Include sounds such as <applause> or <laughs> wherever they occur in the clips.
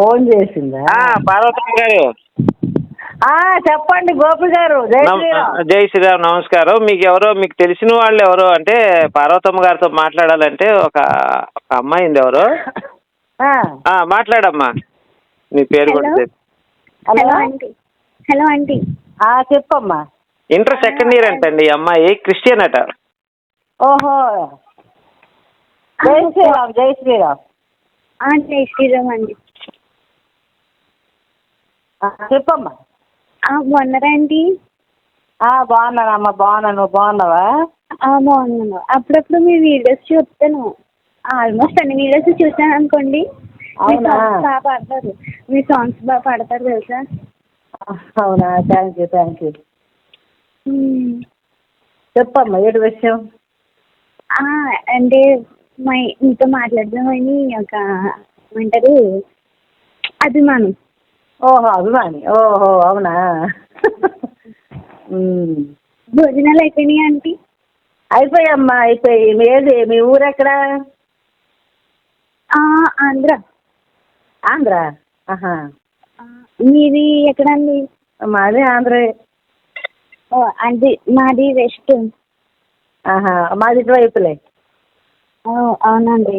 Phone చేసిందా? ఆ, పార్వతమ్మ గారు. ఆ, చెప్పండి గోపి గారు జై నమ- శ్రీరామ్. జై శ్రీరామ్ నమస్కారం. మీకు ఎవరో మీకు తెలిసిన వాళ్ళు ఎవరో అంటే పార్వతమ్మ గారితో మాట్లాడాలంటే ఒక ఒక అమ్మాయి ఉంది ఎవరో. ఆ, ఆ, మాట్లాడమ్మా. నీ పేరు కూడా హలో. చెప్పు. Hello hello aunty. Hello aunty. చెప్పమ్మా. ఇంటర్ సెకండ్ ఇయర్ అంటండి ఈ అమ్మాయి క్రిస్టియన్ అట. ఓహో. జై శ్రీరామ్ జై శ్రీరామ్. జై శ్రీరామ్ అండి. చెప్పమ్మా. బాగున్నారా ఆ, బాగున్నానమ్మా బాగున్నాను నువ్వు బాగున్నావా? బాగున్నాను. అప్పుడప్పుడు మీ వీడియోస్ చూస్తాను. ఆల్మోస్ట్ అన్ని వీడియోస్ చూసాను అనుకోండి. మీ? సాంగ్స్ బాగా పాడతారు. మీ సాంగ్స్ బాగా పాడతారు తెలుసా? అవునా? థ్యాంక్ యూ థ్యాంక్ యూ మ్మ్. చెప్పమ్మా ఏడు విషయం? అంటే మా మీతో మాట్లాడదామని ఒక ఏమంటారు? అభిమానం. ఓహో అభిమాని. ఓహో అవునా. భోజనాలు అయిపోయినాయి ఆంటీ? అయిపోయమ్మా అయిపోయి ఏది మీ ఊరు ఎక్కడ ఆంధ్ర. ఆంధ్ర? ఆహా. మీది ఎక్కడండి? మాది ఆంధ్ర. అది మాది వెస్ట్. ఆహా మాది ఇటువైపులే. అవునండి.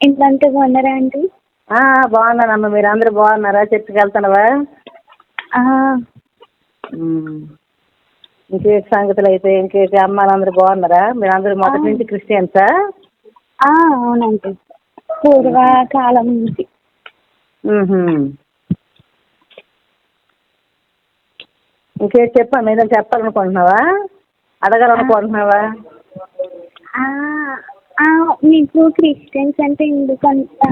ఇంట్లో బాగున్నారా ఆంటీ? ఆ, బాగున్నానమ్మా మీరు అందరూ బాగున్నారా? చర్చికి వెళ్తున్నావా. ఇంకేటి సంగతులు అయితే? ఇంకేటి అమ్మాలందరూ బాగున్నారా? మీరు అందరూ మొదటి నుంచి క్రిస్టియన్సా? అవునండి. పూర్వకాలం నుంచి. మ్మ్హ్మ్. ఇంకేటి చెప్పమ్మా ఏదైనా చెప్పాలనుకుంటున్నావా? అడగాలనుకుంటున్నావా? మీకు క్రిస్టియన్స్ అంటే ఎందుకు అంత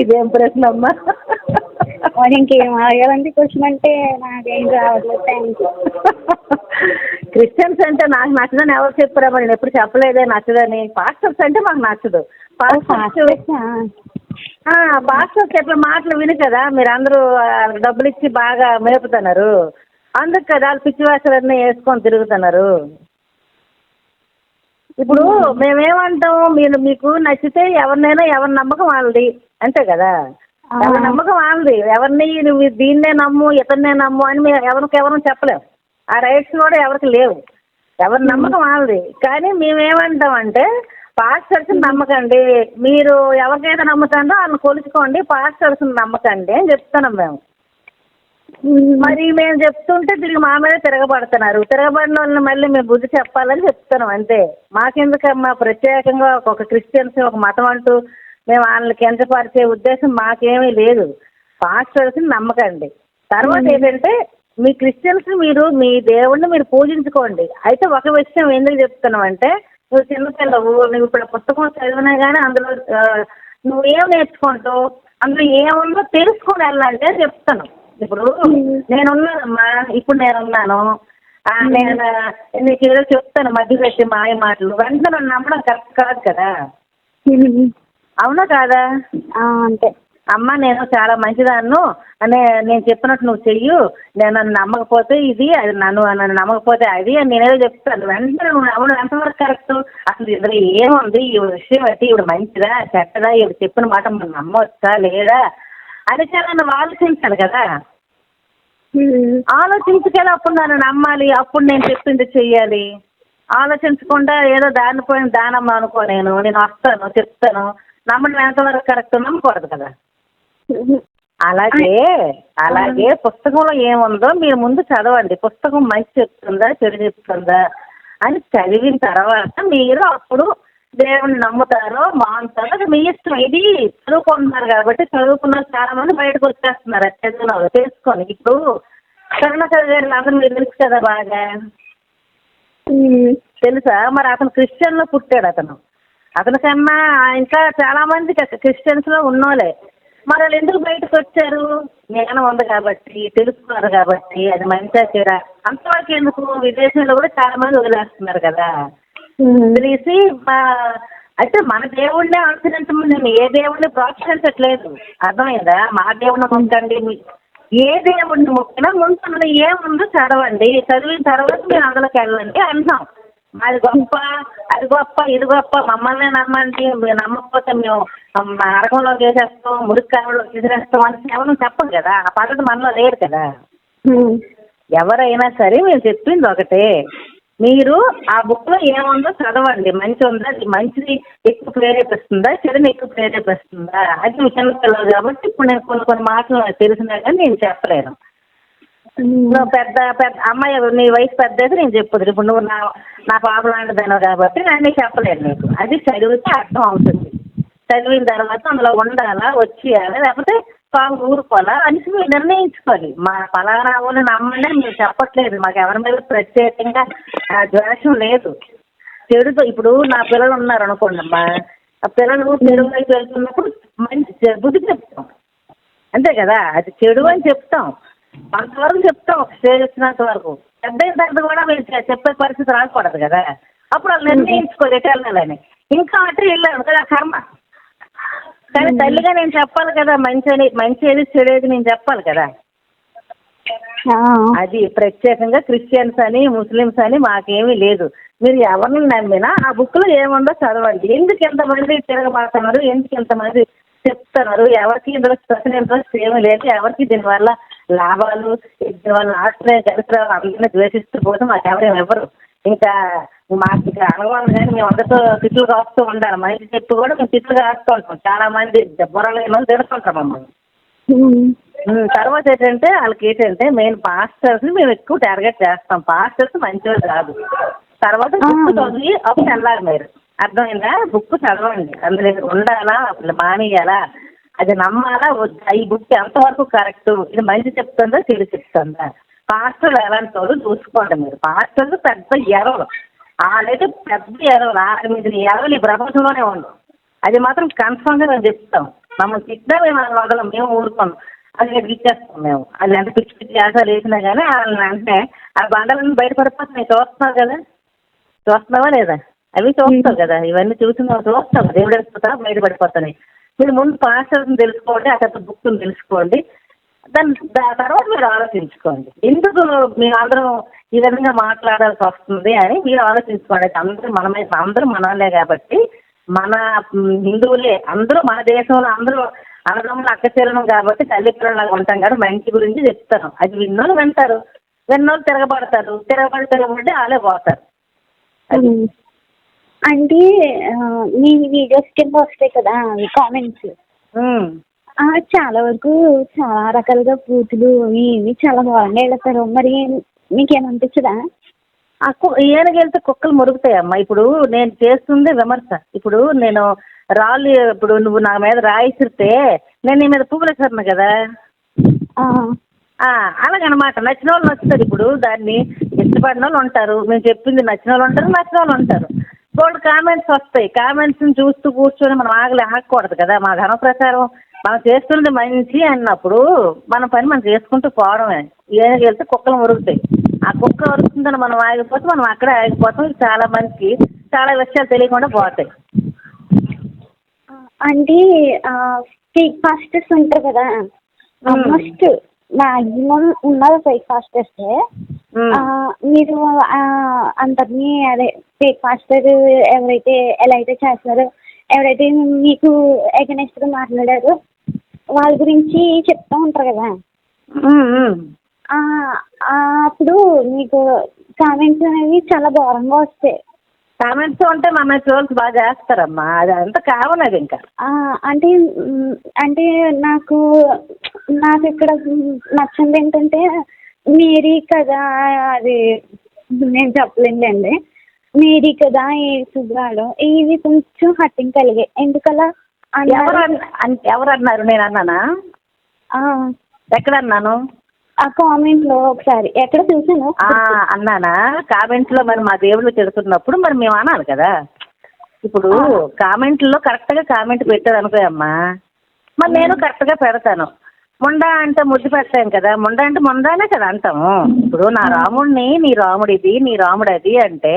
ఇదేం ప్రశ్న అమ్మా? మరి ఇంకేం అడగాలంటే క్వశ్చన్ అంటే నాకేం రావట్లేదు థ్యాంక్ యూ క్రిస్టియన్స్ అంటే నాకు నచ్చదని ఎవరు చెప్పారా మరి నేను ఎప్పుడు చెప్పలేదే నచ్చదని. పాస్టర్స్ అంటే మాకు నచ్చదు. పాస్టర్స్ పాస్టర్స్ చెప్పే మాటలు విని కదా. మీరు అందరూ డబ్బులు ఇచ్చి బాగా మేపుతున్నారు అందుకు కదా వాళ్ళు పిచ్చి వేషాలన్నీ వేసుకొని తిరుగుతున్నారు. ఇప్పుడు మేమేమంటాం? మీరు మీకు నచ్చితే ఎవరినైనా ఎవరి నమ్మకం వాళ్ళది. అంతే కదా? ఎవరి నమ్మకం వాళ్ళది. ఎవరిని నువ్వు దీన్నే నమ్ము ఇతన్నే నమ్ము అని మేము ఎవరికి ఎవరు చెప్పలేము ఆ రైట్స్ కూడా ఎవరికి లేవు. ఎవరి నమ్మకం వాళ్ళది. కానీ మేమేమంటామంటే పాస్టర్స్ నమ్మకండి. మీరు ఎవరికైతే నమ్ముతారో వాళ్ళని కొలుచుకోండి. పాస్టర్స్ నమ్మకండి అని చెప్తున్నాం మేము. మరి మేము చెప్తుంటే తిరిగి మా మీద తిరగబడుతున్నారు. తిరగబడిన వాళ్ళని మళ్ళీ మేము బుద్ధి చెప్పాలని చెప్తున్నాం అంతే. మాకెందుకమ్మా? ప్రత్యేకంగా ఒక క్రిస్టియన్స్ ఒక మతం అంటూ మేము వాళ్ళని కించపరిచే ఉద్దేశం మాకేమీ లేదు. పాస్టర్స్ నమ్మకండి. తర్వాత ఏంటంటే మీ క్రిస్టియన్స్ మీరు మీ దేవుణ్ణి మీరు పూజించుకోండి. అయితే ఒక విషయం ఎందుకు చెప్తున్నాం అంటే నువ్వు చిన్నపిల్లవు నువ్వు ఇప్పుడు పుస్తకం చదివినా కానీ అందులో నువ్వు ఏం నేర్చుకుంటావు అందులో ఏముందో తెలుసుకొని వెళ్ళాలంటే చెప్తాను ఇప్పుడు నేనున్నానమ్మా ఇప్పుడు నేనున్నాను. ఆ, నేను నీకు ఏదో చెప్తాను మధ్య పెట్టి మాయ మాటలు. వెంటనే నన్ను నమ్మడం కరెక్ట్ కాదు కదా. అవునా కాదా? అంతే. అమ్మ నేను చాలా మంచిదాన్ను. అనే నేను చెప్పినట్టు నువ్వు చెయ్యు. నేను నన్ను నమ్మకపోతే ఇది అది నన్ను నన్ను నమ్మకపోతే అది అని నేనేదో చెప్తాను. వెంటనే నువ్వు నమ్మడం ఎంతవరకు కరెక్ట్? అసలు ఇందులో ఏముంది? ఈ విషయం అయితే ఇవిడ మంచిదా చెడ్డదా? ఇవిడ చెప్పిన మాట మనం నమ్మవచ్చా లేదా? నువ్వు ఆలోచించాలి కదా. ఆలోచించి కదా అప్పుడు నన్ను నమ్మాలి అప్పుడు నేను చెప్పింది చెయ్యాలి. ఆలోచించకుండా ఏదో దానిపోయిన దానమ్మ అనుకో నేను నేను వస్తాను చెప్తాను. నమ్మడం ఎంతవరకు కరెక్ట్ నమ్మకూడదు కదా. అలాగే అలాగే పుస్తకంలో ఏముందో మీరు ముందు చదవండి. పుస్తకం మంచి చెప్తుందా చెడు చెప్తుందా అని చదివిన తర్వాత మీరు అప్పుడు దేవుని నమ్ముతారో మానుతారో అది మీ ఇష్టం. ఇది చదువుకుంటున్నారు కాబట్టి చదువుకున్న చాలా మంది బయటకు వచ్చేస్తున్నారు అది వాళ్ళు తెలుసుకొని ఇప్పుడు కరుణాకర్ గారు అందరూ మీరు తెలుసు కదా బాగా? తెలుసా? మరి అతను క్రిస్టియన్లో పుట్టాడు అతను. అతని కన్నా ఇంకా చాలా మంది క్రిస్టియన్స్లో ఉన్నోలే మరి వాళ్ళు ఎందుకు బయటకు వచ్చారు? జ్ఞానం ఉంది కాబట్టి తెలుసుకున్నారు కాబట్టి అది మంచిగా చెడా అంతవరకు ఎందుకు? విదేశంలో కూడా చాలా మంది వదిలేస్తున్నారు కదా. వదిలేసి మా- అయితే మన దేవుడినే అనుసరించమని నేను ఏ దేవుడిని ప్రోత్సహించట్లేదు. అర్థమైందా? మా దేవుడిని మొక్కండి మీ- ఏ దేవుడిని మొక్కినా ముందు అందులో ఏముందో చదవండి. చదివిన తర్వాత మీరు అందులోకి వెళ్ళండి అంటున్నాం. అది గొప్ప అది గొప్ప ఇది గొప్ప. మమ్మల్ని నమ్మండి. మీరు నమ్మకపోతే మేము నరకంలో చేసేస్తాం మురికాయలో తీసేస్తాం అని కేవలం చెప్పదు కదా? ఆ పద్ధతి మనలో లేదు కదా. ఎవరైనా సరే మీరు చెప్పింది ఒకటే. మీరు ఆ బుక్లో ఏముందో చదవండి. మంచి ఉందా? మంచిది ఎక్కువ ప్రేరేపిస్తుందా? చెడుని ఎక్కువ ప్రేరేపిస్తుందా? అది మీ చిన్నపిల్లలు కాబట్టి ఇప్పుడు నేను కొన్ని కొన్ని మాటలు నాకు తెలిసినా కానీ నేను చెప్పలేను. నువ్వు పెద్ద పెద్ద అమ్మాయి నీ వయసు పెద్ద అయితే నేను చెప్పదు ఇప్పుడు నువ్వు నా నా పాప లాంటిదాను కాబట్టి నేను చెప్పలేను నీకు. అది చదివితే అర్థం అవుతుంది. చదివిన తర్వాత అందులో ఉండాలా వచ్చేయాలా? లేకపోతే పాము ఊరుకోవాలా? అని మీరు నిర్ణయించుకోవాలి. మా ఫలానా వాళ్ళు నమ్మండి అని మీరు చెప్పట్లేదు. మాకు ఎవరి మీద ప్రత్యేకంగా ఆ ద్వేషం లేదు. చెడుతో ఇప్పుడు నా పిల్లలు ఉన్నారు అనుకోండి అమ్మా ఆ పిల్లలు చెడు వైపు వెళ్తున్నప్పుడు మంచి బుద్ధి చెప్తాం. అంతే కదా? అది చెడు అని చెప్తాం. అంతవరకు చెప్తాం ఒక స్టేజ్ వచ్చినంత వరకు. పెద్ద అయిన తర్వాత కూడా మీరు చెప్పే పరిస్థితి రాకూడదు కదా? అప్పుడు వాళ్ళు నిర్ణయించుకోరు ఎటు వెళ్ళాలని. ఇంకా అటు వెళ్ళాను కదా కర్మ. కానీ తల్లిగా నేను చెప్పాలి కదా మంచి మంచి ఏది చెడు ఏది నేను చెప్పాలి కదా. అది ప్రత్యేకంగా క్రిస్టియన్స్ అని ముస్లిమ్స్ అని మాకేమీ లేదు. మీరు ఎవరిని నమ్మినా ఆ బుక్లో ఏముందో చదవండి. ఎందుకు ఎంతమంది తిరగబడుతున్నారు? ఎందుకు ఎంతమంది చెప్తున్నారు? ఎవరికి ఇందులో స్పెషల్ ఇంట్రెస్ట్ ఏమీ లేదు. ఎవరికి దీనివల్ల లాభాలు దీనివల్ల ఆశ్రయ చరిత్రలు అందరినీ ద్వేషిస్తూ పోతే మాకు ఎవరేమి ఇవ్వరు. ఇంకా మాకు ఇక అనుభవం కానీ మేము అందరితో తిట్లు కాస్తూ ఉండాలి. మంచి చెప్పి కూడా మేము తిట్లు కాస్తూ ఉంటాం. చాలా మంది బుర్రలేని వాళ్ళు తిడుతుంటాం మమ్మల్ని. తర్వాత ఏంటంటే వాళ్ళకి ఏంటంటే మెయిన్ పాస్టర్స్ మేము ఎక్కువ టార్గెట్ చేస్తాం. పాస్టర్స్ మంచివాళ్ళు కాదు. తర్వాత బుక్. చదివి అప్పుడు వెళ్ళాలి మీరు. అర్థమైందా? బుక్ చదవండి. అందులో ఉండాలా? అసలు మానేయాలా? అది నమ్మాలా? వద్దా? ఈ బుక్ ఎంతవరకు కరెక్ట్ ఇది మంచి చెప్తుందా? చెడు చెప్తుందా? పాస్టర్లు ఎలాంటి వాళ్ళు చూసుకోండి మీరు పాస్టర్లు పెద్ద ఎరవలు వాళ్ళైతే పెద్ద ఎరవలు మీద ఎరవలు ఈ ప్రపంచంలోనే ఉండవు. అది మాత్రం కన్ఫర్మ్గా మేము చెప్తాం మమ్మల్ని తిట్టినా మేము వాళ్ళ వదలం. మేము ఊరుకోం అది ఇచ్చేస్తాం మేము. అది ఎంత పిచ్చి పిచ్చి ఆశలు వేసినా కానీ వాళ్ళని అంటే ఆ బండలన్నీ బయటపడిపోతున్నాయి. చూస్తున్నావు కదా? చూస్తున్నావా లేదా? అవి చూస్తావు కదా? ఇవన్నీ చూస్తున్నావు? చూస్తావు. దేవుడు వెళ్ళిపోతా బయటపడిపోతున్నాయి. మీరు ముందు పాస్టర్ని తెలుసుకోండి అక్కడ బుక్ని తెలుసుకోండి. దాని దాని తర్వాత మీరు ఆలోచించుకోండి. ఎందుకు అందరం ఈ విధంగా మాట్లాడాల్సి వస్తుంది అని మీరు ఆలోచించుకోండి. అందరూ మనమే అందరూ మనలే కాబట్టి మన హిందువులే అందరూ మన దేశంలో అందరూ అన్నదమ్ములు అక్క చెల్లెలం కాబట్టి తల్లి పిల్లలాగా ఉంటాం కాబట్టి మంచి గురించి చెప్తాను. అది విన్నోళ్ళు వింటారు. విన్నోళ్ళు తిరగబడతారు. తిరగబడి తిరగబడి వాళ్ళే పోతారు. అంటే మీ వీడియోస్ కింద వస్తాయి కదా కామెంట్స్. చాలా వరకు చాలా రకాలుగా పూతులు అవి ఇవి చాలా బాగున్నాయి. వెళ్తారు మరి మీకేమనిపించదా? ఆ కు- ఈయనకి వెళ్తే కుక్కలు మురుగుతాయమ్మా. ఇప్పుడు నేను చేస్తుంది విమర్శ. ఇప్పుడు నేను రాళ్ళు ఇప్పుడు నువ్వు నా మీద రాయిసిరితే నేను నీ మీద పువ్వులు ఇస్తాను కదా. అలాగనమాట. నచ్చిన వాళ్ళు నచ్చుతుంది ఇప్పుడు. దాన్ని ఇష్టపడిన వాళ్ళు ఉంటారు. మేము చెప్పింది నచ్చిన వాళ్ళు ఉంటారు నచ్చిన వాళ్ళు ఉంటారు. బోల్డ్ కామెంట్స్ వస్తాయి. కామెంట్స్ని చూస్తూ కూర్చొని మనం ఆగలే ఆగకూడదు కదా. మా ధన ప్రకారం మనం చేస్తున్నది మంచి అన్నప్పుడు మన పని మనం చేసుకుంటూ పోవడమే. ఏనుగు వెళ్తే కుక్కలు మురుగుతాయి. ఆ కుక్క ఉరుకుతుందని మనం ఆగిపోతే మనం అక్కడే ఆగిపోతాం. ఇది చాలా మందికి చాలా విషయాలు తెలియకుండా పోతాయి. అంటే ఫేక్ ఫాస్టర్స్ ఉంటారు కదా. ఆల్మోస్ట్ మాక్సిమం ఉన్నారు ఫేక్ ఫాస్టర్స్. మీరు అందరినీ అదే ఫేక్ ఫాస్టర్ ఎవరైతే ఎలా అయితే చేస్తున్నారో ఎవరైతే మీకు గా మాట్లాడారో వాళ్ళ గురించి చెప్తూ ఉంటారు కదా. అప్పుడు మీకు కామెంట్స్ అనేవి చాలా ఘోరంగా వస్తాయి. కామెంట్స్ ఉంటే మమ్మల్ని ట్రోల్స్ బాగా చేస్తారమ్మా. అది అంతా కావాలి అది ఇంకా. అంటే అంటే నాకు నాకు ఇక్కడ నచ్చింది ఏంటంటే మేరీ కదా అది నేను చెప్పలేనులేండి. మేరీ కదా ఏ శుభ్రాలు ఇవి కొంచెం హట్టింగ్ కలిగాయి. ఎందుకలా? ఎవరు ఎవరు అన్నారు నేను అన్నానా? ఎక్కడ అన్నాను ఆ కామెంట్లో ఒకసారి. ఎక్కడ చూసాను ఆ, అన్నానా? కామెంట్లో మరి మా దేవుళ్ళు తిడుతున్నప్పుడు మరి మేము అనాలి కదా. ఇప్పుడు కామెంట్లో కరెక్ట్గా కామెంట్ పెట్టారు అనుకోయమ్మా. మరి నేను కరెక్ట్గా పెడతాను. ముండా అంటే ముద్దు పెట్టాం కదా. ముండా అంటే ముందానే కదా అంటాము. ఇప్పుడు నా రాముడిని నీ రాముడిది నీ రాముడు అది అంటే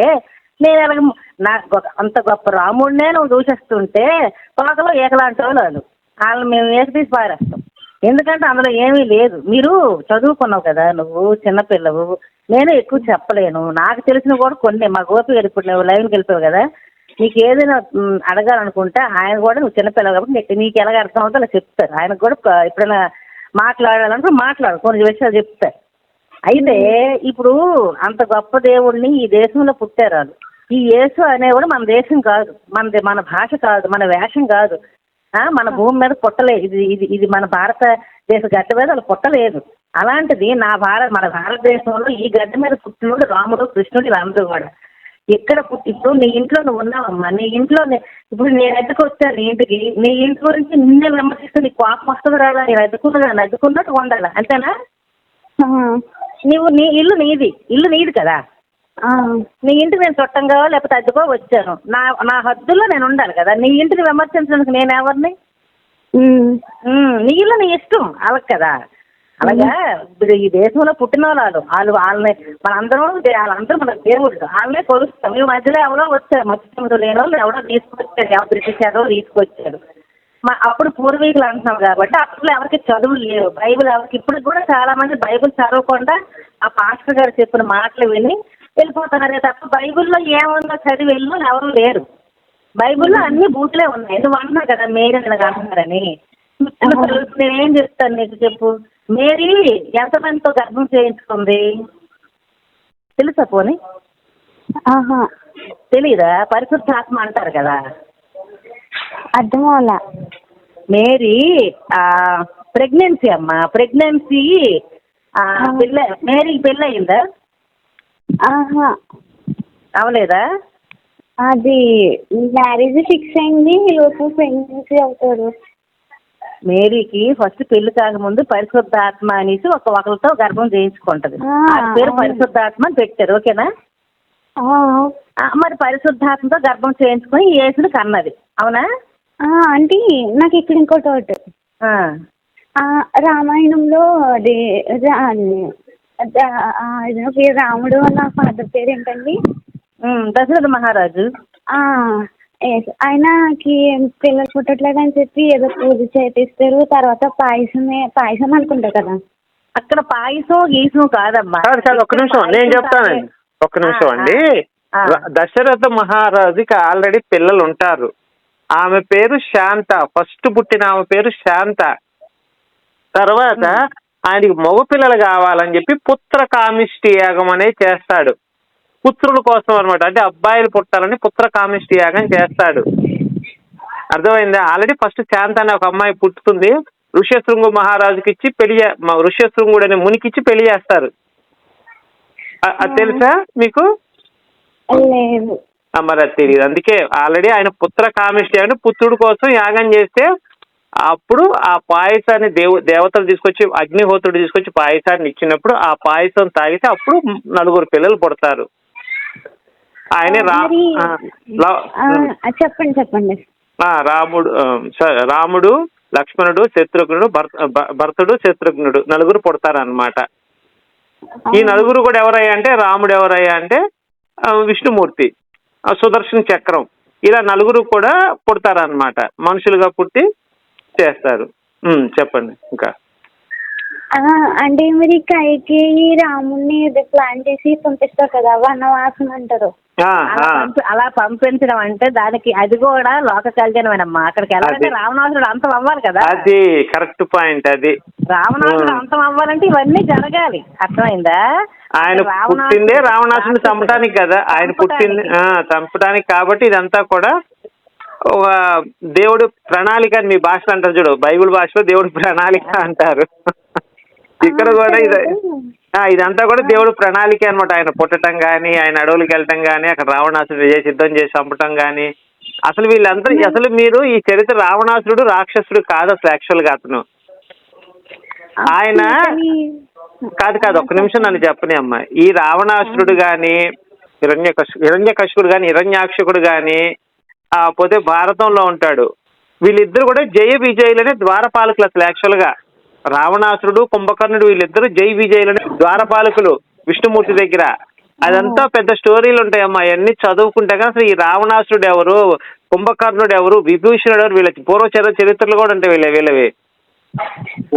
నేను ఎలాగ నా అంత గొప్ప రాముడినే నువ్వు దూషిస్తుంటే తోకలో ఏకలాంటి వాళ్ళు వాళ్ళు. వాళ్ళని మేము ఏక తీసి పారేస్తాం. ఎందుకంటే అందులో ఏమీ లేదు. మీరు చదువుకున్నావు కదా నువ్వు చిన్నపిల్లవు నేను ఎక్కువ చెప్పలేను. నాకు తెలిసిన కూడా కొన్ని. మా గోపి గారు ఇప్పుడు నువ్వు లైవ్కి వెళ్ళిపోయావు కదా నీకు ఏదైనా అడగాలనుకుంటే ఆయన కూడా నువ్వు చిన్నపిల్లవు కాబట్టి నీకు- నీకు ఎలాగ అర్థం అవుతుందో అలా చెప్తారు. ఆయనకు కూడా ఎప్పుడైనా మాట్లాడాలంటే మాట్లాడు కొన్ని విషయాలు చెప్తారు. అయితే ఇప్పుడు అంత గొప్ప దేవుడిని ఈ దేశంలో పుట్టారు వాళ్ళు. ఈ యేసు అనేవాడు మన దేశం కాదు. మన మన భాష కాదు. మన వేషం కాదు. ఆ, మన భూమి మీద పుట్టలేదు ఇది ఇది ఇది మన భారతదేశ గడ్డ మీద వాళ్ళు పుట్టలేదు. అలాంటిది నా భారత మన భారతదేశంలో ఈ గడ్డ మీద పుట్టినోడు రాముడు కృష్ణుడు వీళ్ళందరూ కూడా. ఇక్కడ పుట్టి ఇప్పుడు నీ ఇంట్లో నువ్వు ఉన్నావమ్మా. నీ ఇంట్లో నే- ఇప్పుడు నేను ఎద్దుకు వచ్చాను నీ ఇంటికి? నీ ఇంటి గురించి నిన్నే విమర్శిస్తే నీకు కోపం వస్తుంది రాదా? నేను ఎద్దుకున్నా ఎద్దుకున్నట్టు ఉండాలి? అంతేనా? నువ్వు నీ ఇల్లు నీది. ఇల్లు నీది కదా. నీ ఇంటికి నేను చుట్టంగా లేకపోతే అడ్డుకో వచ్చాను. నా నా హద్దుల్లో నేను ఉండాలి కదా. నీ ఇంటిని విమర్శించడానికి నేను ఎవరిని? నీ ఇల్లు నీ ఇష్టం. వాళ్ళకి కదా. అలాగా? ఇప్పుడు ఈ దేశంలో పుట్టిన వాళ్ళు వాళ్ళు వాళ్ళని మనందరం వాళ్ళందరూ మన దేవుడు వాళ్ళనే కొలుస్తాం. ఈ మధ్యలో ఎవరో వచ్చారు. మత్స్యముడు లేని వాళ్ళు ఎవరో తీసుకొచ్చారు. ఎవరు బ్రిటిష్ ఎవరో తీసుకొచ్చారు. మ- అప్పుడు పూర్వీకులు అంటున్నాం కాబట్టి అప్పుడు ఎవరికి చదువులు లేవు. బైబిల్ ఎవరికి ఇప్పుడు కూడా చాలా మంది బైబిల్ చదవకుండా ఆ పాస్టర్ గారు చెప్పిన మాటలు విని వెళ్ళిపోతున్నారే తప్ప బైబిల్లో ఏముందో చదివి వెళ్ళిన ఎవరు లేరు. బైబిల్లో అన్ని బూతులే ఉన్నాయి. నువ్వు అంటున్నావు కదా మేరీ అని అంటున్నారని. నేనేం చెప్తాను నీకు చెప్పు. మేరీ ఎంతమందితో గర్భం చేయించుకుంది? తెలుసా పోనీ? తెలీదా? పరిశుద్ధాత్మ అంటారు కదా. అర్థం అవలా మేరీ ప్రెగ్నెన్సీ అమ్మా. ప్రెగ్నెన్సీ పెళ్ళ మేరీకి పెళ్ళి అయిందా ఆహా. అవలేదా? అది మ్యారేజ్ ఫిక్స్ అయింది లోపు ప్రెగ్నెన్సీ అవుతారు మేరీకి ఫస్ట్ పెళ్ళి కాకముందు పరిశుద్ధాత్మ అనేసి ఒక ఒకరితో గర్భం చేయించుకుంటది. ఆ, పేరు అవును. పరిశుద్ధాత్మ అని పెట్టారు ఓకేనా? ఆ, ఆ, మరి పరిశుద్ధాత్మతో గర్భం చేయించుకొని యేసుని కన్నది అవునా? ఆ, అంటే నాకు ఇక్కడ ఇంకో డౌట్ ఆ, ఆ, రామాయణంలో అది రా- రాముడు అన్న ఫాదర్ పేరు ఏంటండి? దశరథ మహారాజు. ఆయనకి పిల్లలు పుట్టట్లేదు అని చెప్పి ఏదో పూజ చేపిస్తారు తర్వాత పాయసమే పాయసం అనుకుంటా కదా. అక్కడ పాయసం గీసం కాదమ్మా. కాదు కాదు ఒక్క నిమిషం. నేను చెప్తానండి ఒక్క నిమిషం అండి. దశరథ మహారాజుకి ఆల్రెడీ పిల్లలు ఉంటారు ఆమె పేరు శాంత. ఫస్ట్ పుట్టిన ఆమె పేరు శాంత. తర్వాత ఆయనకి మగ పిల్లలు కావాలని చెప్పి పుత్ర కామిష్టి యాగం అనేది చేస్తాడు. పుత్రుల కోసం అనమాట అంటే అబ్బాయిలు పుట్టాలని పుత్ర కామిష్టి యాగం చేస్తాడు. అర్థమైందా? ఆల్రెడీ ఫస్ట్ శాంత అనే ఒక అమ్మాయి పుట్టుతుంది. ఋష్యశృంగు మహారాజుకి ఇచ్చి పెళ్ళి ఋష్యశృంగుడు అనే మునికి ఇచ్చి పెళ్ళి చేస్తారు. అది తెలుసా మీకు? మరి అది తెలియదు అందుకే ఆల్రెడీ ఆయన పుత్ర కామిష్టి అంటే పుత్రుడు కోసం యాగం చేస్తే అప్పుడు ఆ పాయసాన్ని దేవు దేవతలు తీసుకొచ్చి అగ్నిహోత్రుడు తీసుకొచ్చి పాయసాన్ని ఇచ్చినప్పుడు ఆ పాయసం తాగితే అప్పుడు నలుగురు పిల్లలు పుడతారు. ఆయనే చెప్పండి చెప్పండి. రాముడు రాముడు లక్ష్మణుడు శత్రుఘ్నుడు భరతుడు శత్రుఘ్నుడు నలుగురు పుడతారన్నమాట. ఈ నలుగురు కూడా ఎవరయ్యా అంటే రాముడు ఎవరయ్యా అంటే విష్ణుమూర్తి సుదర్శన చక్రం. ఇలా నలుగురు కూడా పుడతారన్నమాట. మనుషులుగా పుట్టి చేస్తారు. చెప్పండి ఇంకా. అంటే మరి కైకి రాముడిని ప్లాన్ చేసి పంపిస్తారు కదా వనవాసం అంటారు. అలా పంపించడం అంటే దానికి అది కూడా లోక కళ్యాణమేనమ్మా. అక్కడికి వెళ్ళాలంటే. రావణాసురుడు అంతం అవ్వాలి కదా. అది కరెక్ట్ పాయింట్ అది. రావణాసురుడు. అంతం అవ్వాలంటే ఇవన్నీ జరగాలి. అర్థమైందా? ఆయన రావణాసురుడు- పుట్టిందే రావణాసుని చంపడానికి కదా. ఆయన పుట్టింది ఆ, చంపడానికి కాబట్టి ఇదంతా కూడా ఒక దేవుడు ప్రణాళిక అని మీ భాషలో అంటారు చూడు. బైబిల్ భాషలో దేవుడు ప్రణాళిక అంటారు. ఇక్కడ కూడా ఇది. ఇదంతా కూడా దేవుడు ప్రణాళిక అనమాట ఆయన పుట్టడం కానీ ఆయన అడవులకు వెళ్ళటం కానీ అక్కడ రావణాసుడు విజయ సిద్ధం చేసి చంపటం కానీ అసలు వీళ్ళందరూ అసలు మీరు ఈ చరిత్ర రావణాసురుడు రాక్షసుడు కాదు అసలు యాక్చువల్గా అతను. ఆయన కాదు కాదు ఒక్క నిమిషం నన్ను చెప్పని అమ్మ. ఈ రావణాసురుడు గాని హిరణ్య హిరణ్యకశుడు గాని హిరణ్యాక్షకుడు గాని పోతే భారతంలో ఉంటాడు. వీళ్ళిద్దరు కూడా జయ విజయులనే ద్వారపాలకులు అసలు యాక్చువల్గా. రావణాసురుడు కుంభకర్ణుడు వీళ్ళిద్దరు జై విజయులనే ద్వారపాలకులు విష్ణుమూర్తి దగ్గర. అదంతా పెద్ద స్టోరీలు ఉంటాయమ్మా. అవన్నీ చదువుకుంటే కానీ అసలు ఈ రావణాసురుడు ఎవరు కుంభకర్ణుడు ఎవరు విభూషణుడు ఎవరు వీళ్ళ పూర్వ చరిత్రలు కూడా ఉంటాయి వీళ్ళ వీళ్ళవి.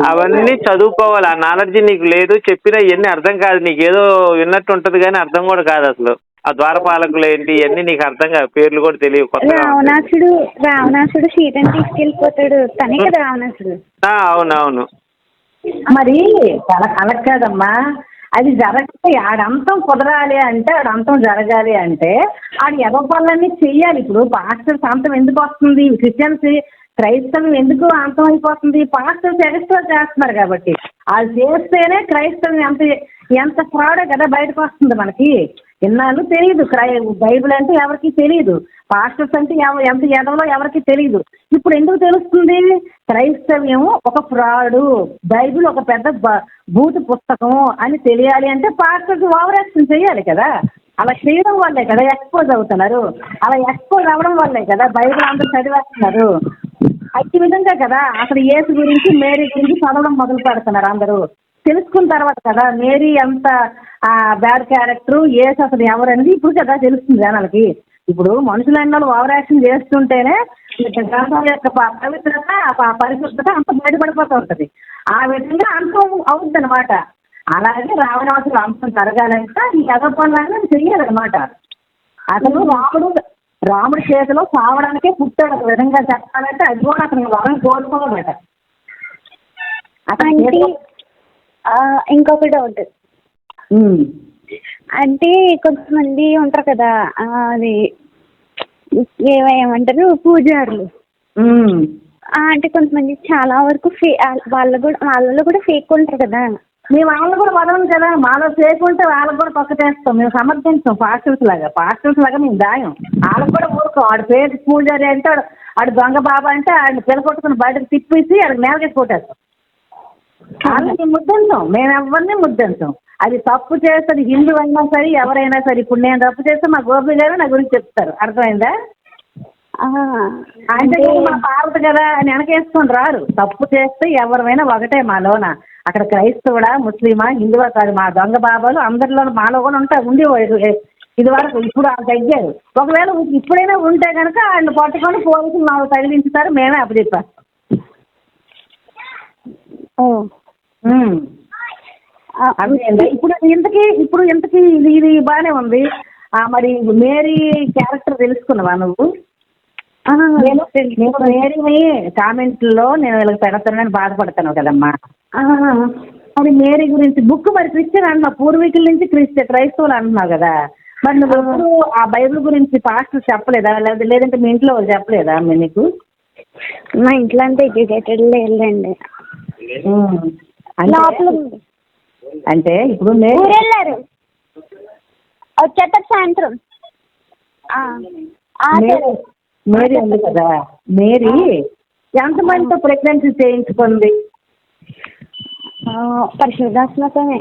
అవన్నీ చదువుకోవాలి. ఆ నాలెడ్జ్ నీకు లేదు. చెప్పినా ఇవన్నీ అర్థం కాదు. నీకు ఏదో విన్నట్టు ఉంటది కానీ అర్థం కూడా కాదు అసలు. ఆ ద్వారపాలకులు ఏంటి ఇవన్నీ నీకు అర్థం కాదు పేర్లు కూడా తెలియవు కొత్తగా. రావణాసుడు రావణాసుడు సీతని తీసుకెళ్ళిపోతాడు తనే కదా రావణాసుడు. అవునవును. మరి అలా అలా కాదమ్మా అది జరగకపోయి ఆడంతం కుదరాలి అంటే ఆడంతం జరగాలి అంటే ఆడు ఎవ పనులన్నీ చెయ్యాలి. ఇప్పుడు పాస్టర్స్ అంతం ఎందుకు వస్తుంది? క్రిస్టియన్స్ క్రైస్తవం ఎందుకు అంతం అయిపోతుంది? పాస్టర్స్ ఎక్స్ట్రా చేస్తున్నారు కాబట్టి వాళ్ళు చేస్తేనే క్రైస్తవం ఎంత ఎంత ఫ్రాడే కదా బయటకు వస్తుంది మనకి. ఇన్నాళ్ళు తెలియదు క్రై బైబిల్ అంటే ఎవరికి తెలియదు పాస్టర్స్ అంటే ఎవ- ఎంత ఎదవలో ఎవరికి తెలియదు ఇప్పుడు ఎందుకు తెలుస్తుంది? క్రైస్తవ్యం ఒక ఫ్రాడు. బైబిల్ ఒక పెద్ద బ- భూత పుస్తకం అని తెలియాలి అంటే పాస్టర్స్ ఓవర్ యాక్షన్ చేయాలి కదా. అలా చేయడం వల్లే కదా ఎక్స్పోజ్ అవుతున్నారు. అలా ఎక్స్పోజ్ అవ్వడం వల్లే కదా బైబిల్ అందరూ చదివేస్తున్నారు. అట్టి విధంగా కదా అసలు యేసు గురించి మేరీ గురించి చదవడం మొదలు పెడుతున్నారు అందరూ. తెలుసుకున్న తర్వాత కదా మేరీ ఎంత బ్యాడ్ క్యారెక్టర్ యేసు అసలు ఎవరనేది ఇప్పుడు కదా తెలుస్తుంది జనాలకి. ఇప్పుడు మనుషులైన ఓవర్ యాక్షన్ చేస్తుంటేనే గ్రంథం యొక్క పవిత్రత పరిశుద్ధత అంత బయటపడిపోతూ ఉంటుంది. ఆ విధంగా అంతం అవుతుంది అనమాట అలాగే రావణాసులు అంతం జరగాలంటే ఈ ఎగ పనులన్నీ చెయ్యాలన్నమాట. అసలు రాముడు రాముడి చేతిలో సావడానికే పుట్టాడు ఒక విధంగా చెప్పాలంటే అది కూడా అతను వరం కోరుకోవాలట అతని ఆ, ఇంకొక డౌట్. అంటే కొంతమంది ఉంటారు కదా అది ఏమ- ఏమంటారు పూజారులు. అంటే కొంతమంది చాలా వరకు ఫే వాళ్ళు కూడా వాళ్ళలో కూడా ఫేక్ ఉంటారు కదా. మేము వాళ్ళని కూడా వదలం కదా. మాలో చేయకుంటే వాళ్ళకి కూడా పక్కటేస్తాం మేము సమర్థించాం. పాస్టర్స్ లాగా. పాస్టర్స్ లాగా మేము దాయం. వాళ్ళకి కూడా ఊరుకోం. ఆడు పేరు పూజారి అంటే ఆడు దొంగ బాబా అంటే ఆయన పిల్లకొట్టుకుని బయటకు తిప్పేసి ఆడికి నేలకేసి కొట్టేస్తాం. వాళ్ళని ముద్దంటాం మేము ఎవరిని ముద్దంటాం అది తప్పు చేస్తుంది హిందూ అయినా సరే ఎవరైనా సరే. ఇప్పుడు నేను తప్పు చేస్తే మా గోపి గారు నా గురించి చెప్తారు. అర్థమైందా? ఆ, అంటే మా పార్వతి కదా అని వెనకేసుకొని రారు. తప్పు చేస్తే ఎవరైనా ఒకటే మాలోన అక్కడ క్రైస్తవుడా ముస్లిమా హిందువా కాదు. మా దొంగ బాబాలు అందరిలో మాలో కూడా ఉంటారు. ఉండేవాడు ఇది వరకు ఇప్పుడు వాళ్ళు తగ్గారు. ఒకవేళ ఇప్పుడైనా ఉంటే కనుక ఆయన పట్టుకొని పోలీసులు మాకు తగిలించుతారు. మేమే అప్పచెప్పాం ఓ ఆ, అదే ఇప్పుడు ఇంతకీ ఇప్పుడు ఇంతకీ ఇది ఇది బాగానే ఉంది. ఆ, మరి మేరీ క్యారెక్టర్ తెలుసుకున్నావా నువ్వు? ఆ, నేను నేను మేరీని కామెంట్లో నేను వీళ్ళకి పెడతానని బాధపడతాను కదమ్మా. మరి మేరీ గురించి బుక్ మరి క్రిస్టియన్ అంటున్నావు. పూర్వీకుల నుంచి క్రిస్టి క్రైస్తవులు అంటున్నావు కదా. మరి నువ్వు ఆ. బైబిల్ గురించి పాస్టర్ చెప్పలేదా? లేదా లేదంటే మీ ఇంట్లో వాళ్ళు చెప్పలేదా మరి నీకు? మా ఇంట్లో అంతా ఎడ్యుకేటెడ్ లేదండి అంటే ఉంది. ఇప్పుడు మేరీ ఊరెళ్ళారు. వచ్చేట సాయంత్రం. ఆ, ఆ, మేరీ ఉంది కదా. మేరీ ఎంతమందితో ప్రెగ్నెన్సీ చేయించుకుంది? ఆ, పరిశుద్ధాత్మకమే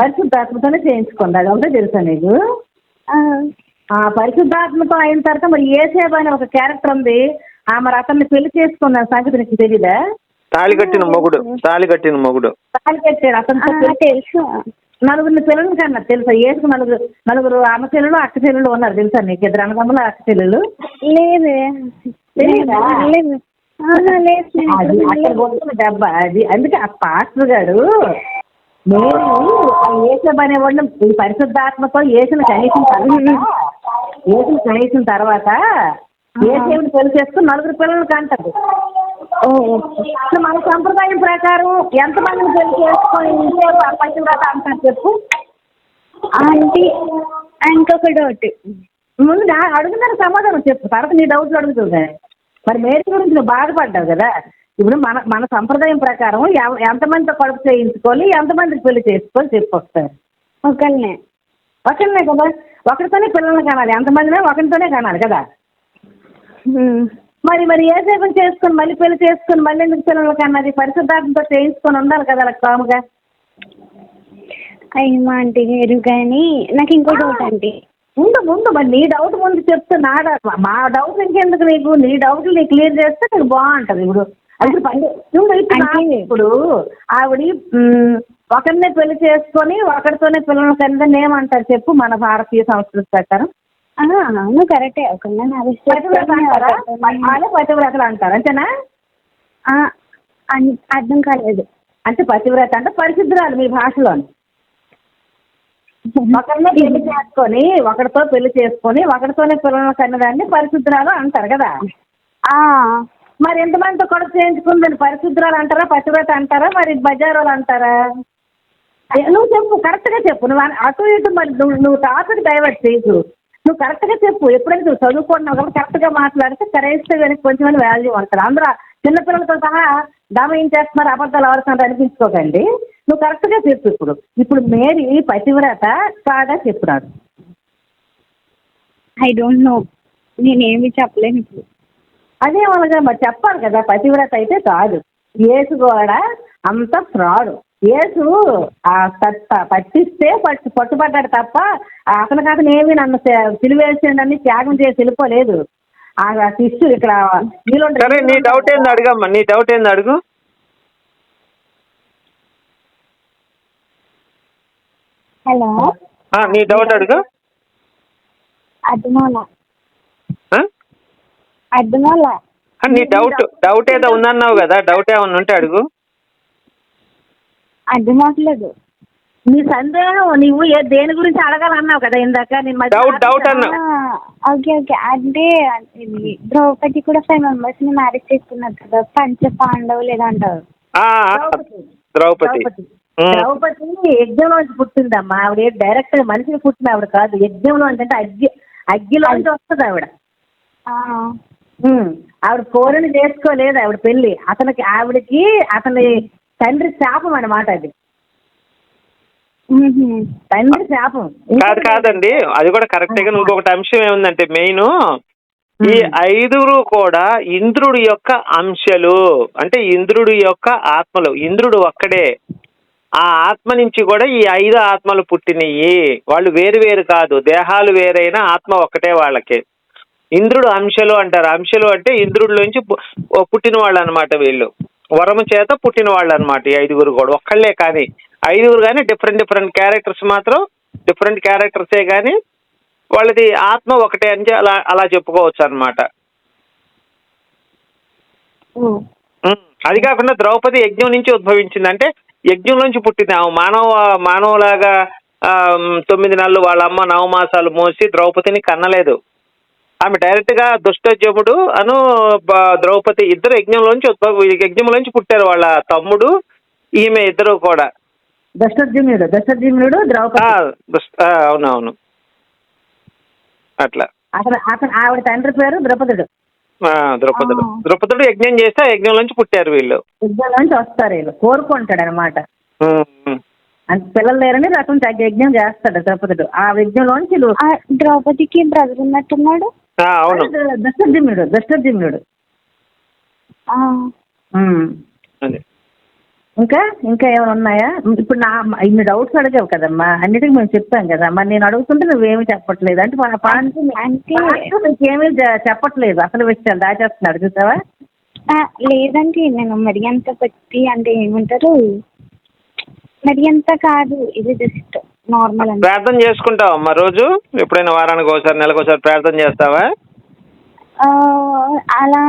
పరిశుద్ధాత్మతోనే చేయించుకుంది. అది ఒకటే తెలుసా నీకు? ఆ, ఆ పరిశుద్ధాత్మతో అయిన తర్వాత మరి ఏసేబు అనే ఒక క్యారెక్టర్ ఉంది. ఆ మరి అతన్ని పెళ్ళి చేసుకున్న సంగతి నీకు తెలీదా? తాళి కట్టిన మొగుడు తాళి కట్టిన మొగుడు. తాళి కట్టాడు అతను తెలుసు. నలుగురిని పిల్లలు కన్నా తెలుసా. ఏసుకు నలుగురు నలుగురు అమ్మ చెల్లెలు అక్క చెల్లెలు ఉన్నారు తెలుసా నీకు? ఇద్దరు అన్నదమ్ములు అక్క చెల్లెలు? లేదు. అది అందుకే ఆ పాస్టర్ గారు నేను ఏసబ్ అనేవాళ్ళు ఈ పరిశుద్ధాత్మతో ఏసును కనీసం తర్వాత ఏసును కనీసం తర్వాత ఏసేవుని పెళ్ళి చేసుకుని నలుగురు పిల్లలు కంటారు. మన సంప్రదాయం ప్రకారం ఎంతమందిని పెళ్ళి చేసుకొని ఇంట్లో పంచవ్రత అంటారు చెప్పు? అంటే ఇంకొక డౌట్ ముందు నా అడుగుతాను సమాధానం చెప్పు. తర్వాత నీ డౌట్లు అడుగుతుంది మరి మేరీ గురించి నువ్వు బాధపడ్డావు కదా? ఇప్పుడు మన మన సంప్రదాయం ప్రకారం ఎంతమందితో కడుపు చేయించుకోవాలి ఎంతమందికి పెళ్ళి చేసుకోవాలి చెప్పు ఒకసారి. ఒకళ్ళనే. ఒకరినే కదా? ఒకరితోనే పిల్లల్ని కనాలి. ఎంతమందినే ఒకరితోనే కనాలి కదా. మరి మరి ఏ సేపం చేసుకొని మళ్ళీ పెళ్ళి చేసుకొని మళ్ళీ ఎందుకు పిల్లలు కన్నది పరిశుద్ధార్థంతో చేయించుకొని ఉండాలి కదా అలా కాముగా అయ్యి మా ఆంటీ గారు కానీ నాకు ఇంకో డౌట్ ఆంటీ. ముందు ముందు మరి నీ డౌట్ ముందు చెప్తే నా మా డౌట్ ఇంకెందుకు నీకు? నీ డౌట్లు నీకు క్లియర్ చేస్తే నీకు బాగుంటది ఇప్పుడు. అది పండి ఇప్పుడు ఆవిడ ఒకరినే పెళ్ళి చేసుకొని ఒకరితోనే పిల్లలు కన్నదని ఏమంటారు చెప్పు మన భారతీయ సంస్కృతి ప్రకారం. అవును కరెక్టే. వాళ్ళే పతివ్రతలు అంటారు? అంతేనా? అర్థం కాలేదు. అంటే పతివ్రత అంటే పరిశుద్ధురాలు మీ భాషలో <laughs> ఒకరినే పెళ్ళి చేసుకొని ఒకరితో పెళ్ళి చేసుకొని ఒకరితోనే పిల్లలు కన్నదాన్ని పరిశుద్ధురాలు అంటారు కదా. మరి ఎంతమందితో కొడుకు చేయించుకుందని పరిశుద్ధురాలు అంటారా పతివ్రత అంటారా? మరి బజారోలు అంటారా? నువ్వు చెప్పు కరెక్ట్గా చెప్పు. నువ్వు అటు ఇటు మరి నువ్వు నువ్వు టాపిక్ డైవర్ట్ చేయకు నువ్వు కరెక్ట్గా చెప్పు. ఎప్పుడైతే నువ్వు చదువుకుంటున్నావు కాబట్టి కరెక్ట్గా మాట్లాడితే కరెక్ట్ వెనక్కి కొంచెం వాల్యూ ఉంటుంది అందరూ చిన్నపిల్లలతో సహా దమయించేస్తున్నారు అబద్ధాలు ఆడుతున్నారు అనిపించుకోకండి. నువ్వు కరెక్ట్గా చెప్పు ఇప్పుడు. ఇప్పుడు మేరీ పతివ్రత కాదా చెప్పురాదు ఐ డోంట్ నో నేనేమి చెప్పలేను ఇప్పుడు. అదే వాళ్ళగా మరి చెప్పాలి కదా. పతివ్రత అయితే కాదు. యేసు కూడా అంత ఫ్రాడ్ యేసు ఆ తప్ప- పట్టిస్తే పట్టు పట్టుబడ్డాడు తప్ప అతనికి అతను ఏమి నన్ను పిలివేసిండని త్యాగం చేసి వెళ్ళిపోలేదు. ఆ శిష్యు ఇక్కడ నీలో సరే నీ డౌట్ ఏంది అడుగమ్మా? నీ డౌట్ ఏంది అడుగు? హలో? ఆ, నీ డౌట్ అడుగు. నీ డౌట్ డౌట్ ఏదో ఉందన్నావు కదా డౌట్ ఏమన్నా ఉంటే అడుగు. అర్థమవట్లేదు నీ సందేహం నీవు ఏ దేని గురించి అడగాలన్నావు కదా ఇందాక? నేను doubt అన్నా. Okay okay. అంటే ఇది ద్రౌపది కూడా ఫైవ్ మెంబర్స్ని మ్యారేజ్ చేసుకున్నారు కదా పంచ పాండవులు ఏదో అంటారు. ద్రౌపది. ద్రౌపది. ద్రౌపది. యజ్ఞంలోంచి పుట్టిందమ్మా. ఆవిడ డైరెక్ట్ మనిషిని పుట్టిన ఆవిడ కాదు. యజ్ఞంలో అంటే అగ్గి అగ్గిలోంచి వస్తుంది ఆవిడ. ఆవిడ కోరిని చేసుకోలేదు ఆవిడ పెళ్ళి అతనికి ఆవిడకి అతని తండ్రి శాపం అన్నమాట అది. తండ్రి శాపం. కాదు కాదండి. అది కూడా కరెక్ట్గా ఇంకొకటి అంశం ఏముందంటే మెయిన్. ఈ ఐదుగురు కూడా ఇంద్రుడి యొక్క అంశలు అంటే ఇంద్రుడి యొక్క ఆత్మలు ఇంద్రుడు ఒక్కడే. ఆ ఆత్మ నుంచి కూడా ఈ ఐదు ఆత్మలు పుట్టినయి వాళ్ళు వేరు వేరు కాదు. దేహాలు వేరైనా ఆత్మ ఒక్కటే వాళ్ళకి. ఇంద్రుడు అంశలు అంటారు. అంశలు అంటే ఇంద్రుడిలోంచి పు- ఓ పుట్టిన వాళ్ళు అనమాట వీళ్ళు. వరము చేత పుట్టిన వాళ్ళు అనమాట ఈ ఐదుగురు కూడా. ఒక్కళ్ళే కానీ. ఐదుగురు కానీ డిఫరెంట్ డిఫరెంట్ క్యారెక్టర్స్ మాత్రం డిఫరెంట్ క్యారెక్టర్సే కానీ వాళ్ళది ఆత్మ ఒకటే అని అలా అలా చెప్పుకోవచ్చు అనమాట. అది కాకుండా ద్రౌపది యజ్ఞం నుంచి ఉద్భవించింది అంటే యజ్ఞం నుంచి పుట్టింది. ఆమె మానవ మానవులాగా తొమ్మిది నెలలు వాళ్ళ అమ్మ నవమాసాలు మోసి ద్రౌపదిని కన్నలేదు. ఆమె డైరెక్ట్గా దుష్టజముడు అను ద్రౌపది ఇద్దరు యజ్ఞంలోంచి ఉద్భవ యజ్ఞంలోంచి పుట్టారు వాళ్ళ తమ్ముడు ఈమె ఇద్దరు కూడా. దశర్జునుడు ఆ, ద్రౌపది అవునవును. అట్లా. అతను అతను ఆవిడ తండ్రి పేరు ద్రౌపదుడు. ఆ, ద్రౌపదుడు. ఆ. ద్రౌపదుడు యజ్ఞం చేస్తే ఆ యజ్ఞంలోంచి పుట్టారు వీళ్ళు. యజ్ఞంలోంచి వస్తారు వీళ్ళు. కోరుకుంటాడు అనమాట. అంటే పిల్లలు లేరని రకం తగ్గ యజ్ఞం చేస్తాడు ద్రౌపదుడు. ఆ యజ్ఞంలోంచి ద్రౌపదికి బ్రదర్ ఉన్నట్టున్నాడు? అవును. అదే. ఇంకా ఇంకా ఏమైనా ఉన్నాయా? ఇప్పుడు నా ఇన్ని డౌట్స్ అడిగావు కదమ్మా అన్నిటికీ మేము చెప్పాం కదా మరి నేను అడుగుతుంటే నువ్వేమి చెప్పట్లేదు. అంటే పా- పాండు అంటే నీకేమీ చెప్పట్లేదు అసలు విషయాలు దాచేస్తున్నాడు చూసావా? ఆ, లేదండి నేను మరి అంత పెట్టి అంటే ఏమంటారు మరి అంత కాదు ఇది జస్ట్ నార్మల్ అండి. ప్రార్థన చేసుకుంటావా అమ్మా రోజు? ఎప్పుడైనా వారానికి ఒకసారి నెలకు ఒకసారి ప్రార్థన చేస్తావా? ఆ, అలా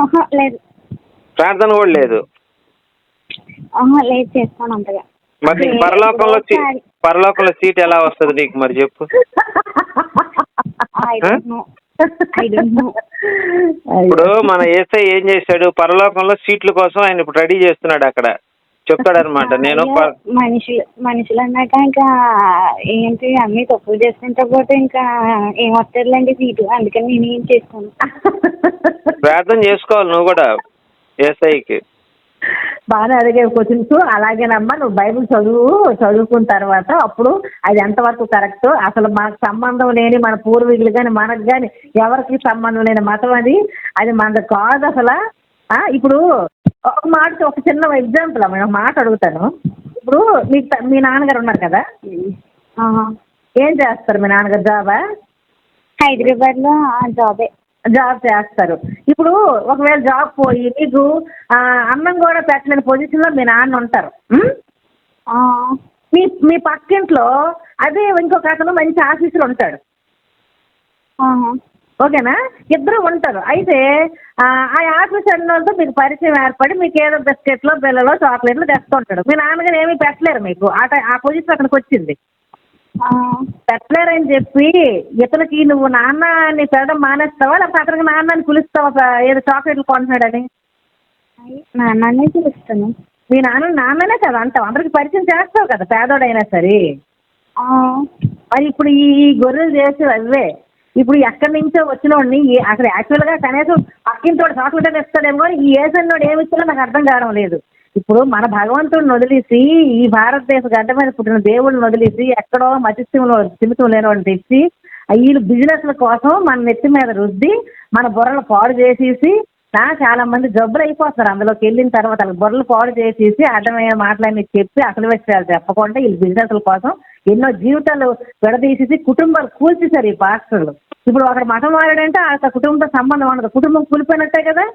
ఆహా, లేదు. ప్రార్థన కూడా లేదు. ఆహా, లేదు చేస్తాను అంతగా. మరి నీకు పరలోకంలో సీ- పరలోకంలో సీట్ ఎలా వస్తుంది నీకు మరి చెప్పు. I don't know I don't know ఇప్పుడు మన ఏసై ఏం చేశాడు? పరలోకంలో సీట్ల కోసం ఆయన ఇప్పుడు రెడీ చేస్తున్నాడు అక్కడ. చెప్తాడనమాట నేను మనుషులు మనుషులు అన్నాక ఇంకా ఏంటి అన్ని తప్పులు చేసుకుంటా పోతే ఇంకా ఏం వస్తుందిలేండి సీటు. అందుకని నేను ఏం చేసుకోను. ప్రార్థన చేసుకోవాలి నువ్వు కూడా ఏసైకి. బాగా అడిగే క్వశ్చన్స్ అలాగేనమ్మా నువ్వు బైబిల్ చదువు చదువుకున్న తర్వాత అప్పుడు అది ఎంతవరకు కరెక్ట్ అసలు మనకు సంబంధం లేని మన పూర్వీకులు కానీ మనకు కానీ ఎవరికి సంబంధం లేని మతం అది. అది మనది కాదు అసలు. ఇప్పుడు ఒక మాట ఒక చిన్న ఎగ్జాంపుల్ అమ్మా ఒక మాట అడుగుతాను. ఇప్పుడు మీ మీ నాన్నగారు ఉన్నారు కదా? ఏం చేస్తారు మీ నాన్నగారు? జాబా? హైదరాబాద్లో ఆ జాబే. జాబ్ చేస్తారు. ఇప్పుడు ఒకవేళ జాబ్ పోయి మీకు అన్నం కూడా పెట్టలేని పొజిషన్లో మీ నాన్న ఉంటారు. మీ మీ పక్కింట్లో అదే ఇంకొక అతను మంచి ఆఫీసులో ఉంటాడు. ఓకేనా? ఇద్దరు ఉంటారు. అయితే ఆ ఆఫీస్ అన్నోళ్ళతో మీకు పరిచయం ఏర్పడి మీకు ఏదో బిస్కెట్లో బిల్లలో చాక్లెట్లు తెస్తుంటాడు. మీ నాన్నగారు ఏమీ పెట్టలేరు మీకు. ఆ టై- ఆ పొజిషన్ అక్కడికి వచ్చింది. పెట్టలేరని చెప్పి ఇతనికి నువ్వు నాన్న అని పెరగడం మానేస్తావా? లేకపోతే అతనికి నాన్న అని పిలుస్తావా ఏదో చాక్లెట్లు కొంటున్నాడని? నాన్ననే పిలుస్తాను. మీ నాన్న నాన్ననే కదా అంటావు. అందరికి పరిచయం చేస్తావు కదా పేదోడైనా సరే. మరి ఇప్పుడు ఈ గొర్రెలు చేసే అవే. ఇప్పుడు ఎక్కడి నుంచో వచ్చిన వాడిని ఈ- అసలు యాక్చువల్గా కనీసం పక్కింటి వాడు చాక్లెట్ ఇస్తాడేమో కానీ ఈ వాడు ఏమి ఇస్తాడో నాకు అర్థం కావడం లేదు. ఇప్పుడు మన భగవంతుడిని వదిలేసి ఈ భారతదేశ గడ్డ మీద పుట్టిన దేవుడిని వదిలేసి ఎక్కడో మతిస్థిములో చిమితం లేని వాడిని తెచ్చి ఆ వీళ్ళు బిజినెస్ల కోసం మన నెత్తి మీద రుద్ది మన బుర్రలు పాడు చేసేసి చాలా మంది జబ్బులు అయిపోతున్నారు. అందులోకి వెళ్ళిన తర్వాత బుర్రలు పాడు చేసేసి అర్థమయ్యే మాటలన్నీ చెప్పి అసలు విషయాలు చెప్పకుండా వీళ్ళు బిజినెస్ల కోసం ఎన్నో జీవితాలు విడదీసేసి కుటుంబాలు కూల్చేశారు ఈ పాస్టర్లు. ఇప్పుడు ఒకడు మఠం మారాడంటే ఆ కుటుంబంతో సంబంధం ఉండదు. కుటుంబం కూలిపోయినట్టే కదా?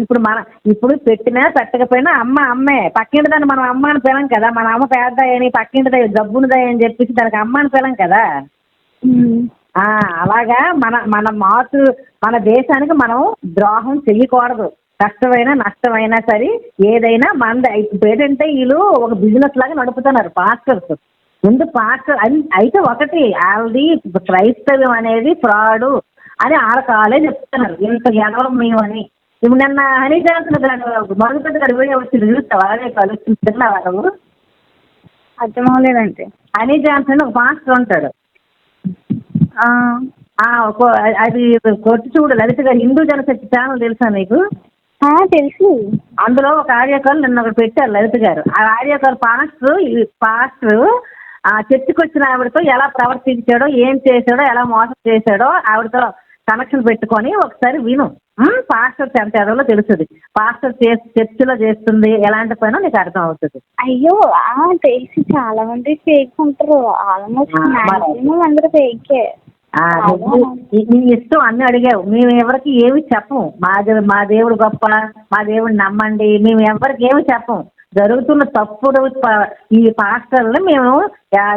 ఇప్పుడు మన ఇప్పుడు పెట్టినా పెట్టకపోయినా అమ్మ అమ్మే పక్కింటి దాన్ని మనం అమ్మ అని పిలం కదా? మన అమ్మ పేద అని పక్కింటి జబ్బునిదా అని చెప్పేసి దానికి అమ్మ అని పిలం కదా? అలాగా మన మన మాతృ మన దేశానికి మనం ద్రోహం చెయ్యకూడదు. కష్టమైనా నష్టమైనా సరే ఏదైనా మన ఇప్పుడు ఏంటంటే వీళ్ళు ఒక బిజినెస్ లాగా నడుపుతున్నారు పాస్టర్స్. ముందు పాస్టర్ అన్- అయితే ఒకటి వాళ్ళది క్రైస్తవ్యం అనేది ఫ్రాడు అని ఆడ కాలే చెప్తున్నారు. ఇంత ఎదవం మేము అని. ఇప్పుడు నిన్న హనీ జాన్సన్ మొదటి గారి వీడియో వచ్చింది చూస్తావా అదే కలుస్తుంది. తిన్నావా నువ్వు? అర్థం హనీ జాన్సన్ ఒక పాస్టర్ ఉంటాడు. అది కొట్టి చూడు లలిత గారు హిందూ జనశక్తి ఛానల్ తెలుసా నీకు ఆ, తెలుసు. అందులో ఒక ఆర్యకాలు నిన్న ఒకటి పెట్టారు లలిత గారు. ఆ ఆర్యకాలు పాస్టర్ ఈ పాస్టర్ ఆ చర్చికి వచ్చిన ఆవిడతో ఎలా ప్రవర్తించాడో ఏం చేశాడో ఎలా మోసం చేశాడో ఆవిడతో కనెక్షన్ పెట్టుకొని ఒకసారి విను. పాస్టర్ ఎంత ఎదలో తెలుస్తుంది. పాస్టర్ చర్చిలో చేస్తుంది ఎలాంటి పనో నీకు అర్థం అవుతుంది. అయ్యో ఆ తెలిసి చాలా మంది ఫేక్ ఉంటారు. ఆల్మోస్ట్ అందరూ ఫేకే. నీ- ఇష్టం అన్ని అడిగావు. మేము ఎవరికి ఏమి చెప్పము. మా మా దేవుడు గొప్ప. మా దేవుడిని నమ్మండి. మేము ఎవరికి ఏమి చెప్పము. జరుగుతున్న తప్పుడు ఈ పాస్టర్లు మేము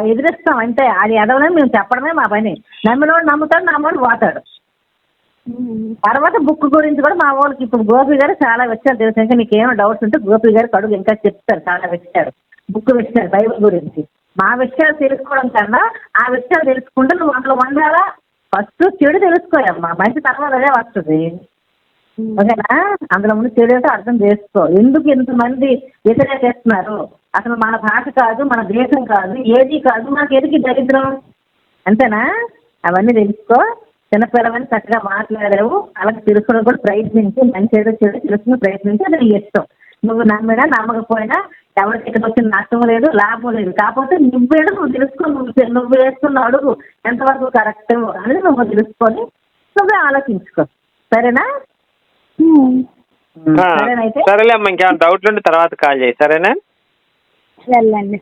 ఎదిరిస్తాం. అంతే. అది ఎదవలని మేము చెప్పడమే మా పని. నమ్మినోడు నమ్ముతాడు నమ్మడు పోతాడు. తర్వాత బుక్ గురించి కూడా మా వాళ్ళకి ఇప్పుడు గోపి గారు చాలా విషయాలు తెలుసు. ఇంకా నీకు ఏమైనా డౌట్స్ ఉంటే గోపి గారు కడుగు. ఇంకా చెప్తారు. చాలా విషయాలు. బుక్ విషయాలు బైబిల్ గురించి. మా విషయాలు తెలుసుకోవడం కన్నా ఆ విషయాలు తెలుసుకుంటే నువ్వు అందులో ఉండాలా ఫస్ట్ చెడు తెలుసుకోయమ్మా మంచి తర్వాత అదే వస్తుంది. ఓకేనా? అందులో ముందు చెడు ఏంటో అర్థం చేసుకో. ఎందుకు ఇంతమంది వ్యతిరేకిస్తున్నారు? అసలు మన భాష కాదు మన దేశం కాదు ఏది కాదు మనకి ఎదిగి దరిద్రం? అంతేనా? అవన్నీ తెలుసుకో. చిన్నపిల్లవని చక్కగా మాట్లాడావు. అలాగే తెలుసుకోవడం కూడా ప్రయత్నించి. మంచి ఏదో చెడు తెలుసుకుని ప్రయత్నించి. అది నీ ఇష్టం. నువ్వు నమ్మినా నమ్మకపోయినా ఎవరికి ఇక్కడ వచ్చిన నష్టం లేదు లాభం లేదు. కాకపోతే నువ్వేదో నువ్వు తెలుసుకో నువ్వు నువ్వు వేస్తున్న అడుగు ఎంతవరకు కరెక్ట్ అనేది నువ్వు తెలుసుకొని నువ్వే ఆలోచించుకో. సరేనా? సరేనైతే సరేలే అమ్మా ఇంకేమైనా డౌట్లు ఉంటే తర్వాత కాల్ చేయి. సరేనా? వెళ్ళండి.